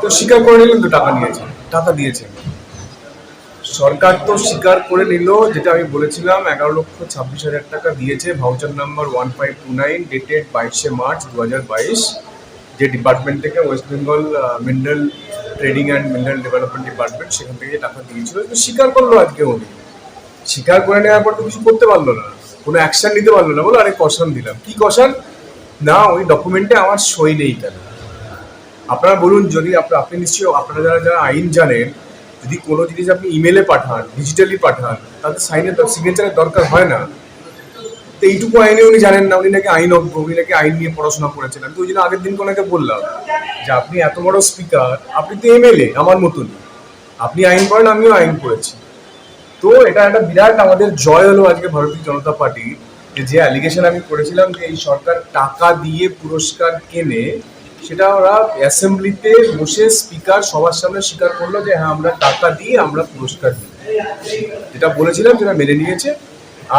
তো স্বীকার করে নিলেন তো টাকা নিয়েছেন টাকা দিয়েছেন সরকার তো স্বীকার করে নিল যেটা আমি বলেছিলাম এগারো লক্ষ ছাব্বিশ হাজার টাকা দিয়েছে voucher number one five two nine dated বাইশে মার্চ দু হাজার বাইশ যে ডিপার্টমেন্ট থেকে West Bengal mineral trading and mineral development department সেখান থেকে যে টাকা দিয়েছিল। তো স্বীকার করল আজকে উনি। স্বীকার করে নেওয়ার পর তো কিছু করতে পারল না। কোনো অ্যাকশন নিতে পারল না বলো আরে কষান দিলাম। কি কষান না ওই ডকুমেন্টে আমার সই নেই কেন? আপনারা বলুন, যদি আপনি নিশ্চয়ই আপনারা যারা যারা আইন জানেন, যদি কোনো জিনিস আপনি ইমেলে পাঠান ডিজিটালি পাঠান তাতে সাইনের সিগনেচারের দরকার হয় না। তো এইটুকু আইনে উনি জানেন না, উনি নাকি আইন অজ্ঞ উনি নাকি আইন নিয়ে পড়াশোনা করেছেন। আমি তো ওই জন্য আগের দিন ওনাকে বললাম যে, আপনি এত বড় স্পিকার আপনি তো এমএলএ আমার মতনই আপনি আইন পড়েন, আমিও আইন করেছি তো এটা একটা বিরাট আমাদের জয় হলো আজকে ভারতীয় জনতা পার্টি, যে যে অ্যালিগেশন আমি করেছিলাম যে, এই সরকার টাকা দিয়ে পুরস্কার কেনে সেটা ওরা অ্যাসেম্বলিতে বসে স্পিকার সবার সামনে স্বীকার করল যে হ্যাঁ আমরা টাকা দিয়ে আমরা পুরস্কার দিই যেটা বলেছিলাম, যেটা মেনে নিয়েছে।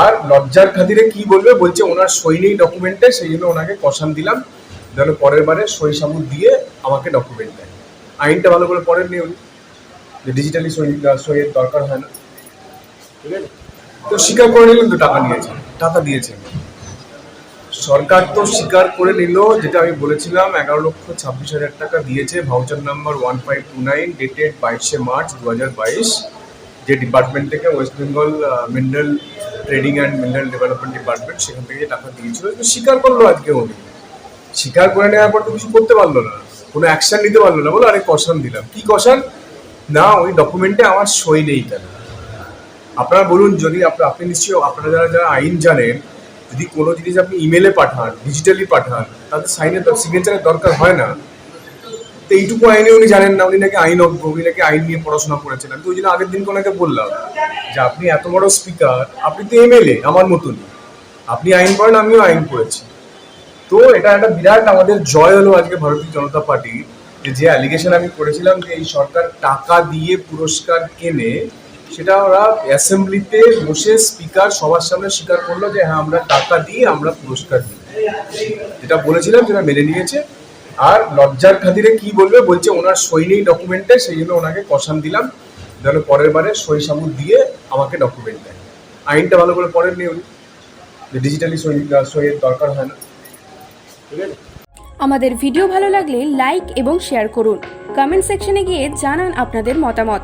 আর লজ্জার খাতিরে কি বলবে? বলছে ওনার সই নেই ডকুমেন্টে সেই জন্য ওনাকে কষান দিলাম। যেন পরের বারে সই সাবুত দিয়ে আমাকে ডকুমেন্ট দেয়। আইনটা ভালো করে পড়েন নি যে ডিজিটালি সই সইয়ের দরকার হয় না। ঠিক আছে? তো স্বীকার করে নিলেন তো টাকা নিয়েছেন টাকা দিয়েছেন সরকার তো স্বীকার করে নিল, যেটা আমি বলেছিলাম, এগারো লক্ষ ছাব্বিশ হাজার টাকা দিয়েছে voucher number one five two nine dated বাইশে মার্চ দু হাজার বাইশ, যে ডিপার্টমেন্ট থেকে West Bengal mineral trading and mineral development department সেখান থেকে টাকা দিয়েছিল স্বীকার করল আজকে উনি। স্বীকার করে নেওয়ার পর তো কিছু করতে পারল না, কোনো অ্যাকশন নিতে পারল না, বলো আরে কষান দিলাম। কি কষান? না, ওই ডকুমেন্টে আমার সই নেই কেন? আপনারা বলুন, যদি আপনি নিশ্চয়ই, আপনারা যারা যারা আইন জানেন যদি কোনো জিনিস আপনি ইমেলে পাঠান ডিজিটালি পাঠান, তাতে সাইনের সিগনেচারের দরকার হয় না। তো এইটুকু আইনে উনি জানেন না, উনি নাকি আইন অজ্ঞ, উনি নাকি আইন নিয়ে পড়াশোনা করেছেন। আমি তো ওই জন্য আগের দিন ওনাকে বললাম যে, আপনি এত বড় স্পিকার আপনি তো এমএলএ আমার মতনই। আপনি আইন পড়েন, আমিও আইন পড়েছি। তো এটা একটা বিরাট আমাদের জয় হলো আজকে ভারতীয় জনতা পার্টির যে অ্যালিগেশন আমি করেছিলাম যে এই সরকার টাকা দিয়ে পুরস্কার কেনে সেটা ওরা অ্যাসেম্বলিতে বসে স্পিকার সবার সামনে স্বীকার করল যে হ্যাঁ আমরা টাকা দিয়ে আমরা পুরস্কার দিই যেটা বলেছিলাম, যেটা মেনে নিয়েছে। আর লজ্জার খাতিরে কি বলবে? বলছে, ওনার সই নেই ডকুমেন্টে সেই জন্য ওনাকে কষান দিলাম। যেন পরের বারে সই সাবুত দিয়ে আমাকে ডকুমেন্ট দেয়। আইনটা ভালো করে পড়েন নি উনি। যে ডিজিটালি সই, সইয়ের দরকার হয় না। ঠিক আছে? আমাদের ভিডিও ভালো লাগলে লাইক এবং শেয়ার করুন। কমেন্ট সেকশনে গিয়ে জানান আপনাদের মতামত।